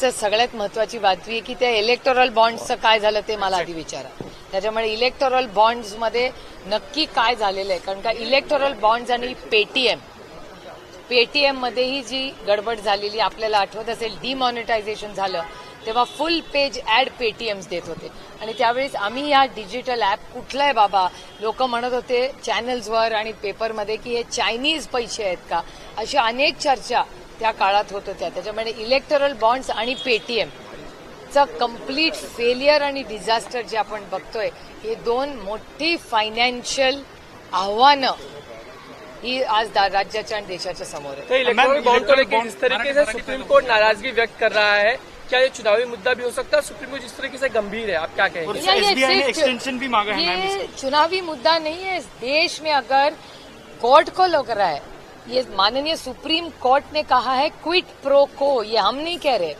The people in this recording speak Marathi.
सर सगळ्यात महत्वाची बातमी आहे की त्या इलेक्टोरल बॉन्ड्सचं काय झालं ते मला आधी विचारा. त्याच्यामुळे इलेक्टोरल बॉन्ड्समध्ये नक्की काय झालेलं आहे? कारण का इलेक्टोरल बॉन्ड्स आणि पेटीएम पेटीएम मध्येही जी गडबड झालेली आपल्याला आठवत असेल डिमॉनिटायझेशन झालं तेव्हा फुल पेज ऍड पेटीएम्स देत होते. आणि त्यावेळेस आम्ही या डिजिटल ऍप कुठलाय आहे बाबा? लोक म्हणत होते चॅनल्सवर आणि पेपरमध्ये की हे चायनीज पैसे आहेत का? अशा अनेक चर्चा त्या काळात होत होत्या. त्याच्यामुळे इलेक्टोरल बॉन्ड्स आणि पेटीएम चं कंप्लीट फेलियर आणि डिझास्टर जे आपण बघतोय हे दोन मोठी फायनान्शियल आव्हानं ही आज राज्याच्या आणि देशाच्या समोर मैम, बॉन्ड को लेकर इलेक्ट्रॉनिक जिस तरीके से बॉन्ड- सुप्रीम कोर्ट नाराजगी व्यक्त कर रहा है? क्या ये चुनावी मुद्दा भी हो सकता है? सुप्रीम कोर्ट जिस तरीके से गंभीर है आप क्या कहेंगे? एक्सटेंशन भी मांगा है। चुनावी मुद्दा नहीं है। इस देश में अगर कोर्ट को लग रहा है ये माननीय सुप्रीम कोर्ट ने कहा है क्विट प्रो को ये हम नहीं कह रहे।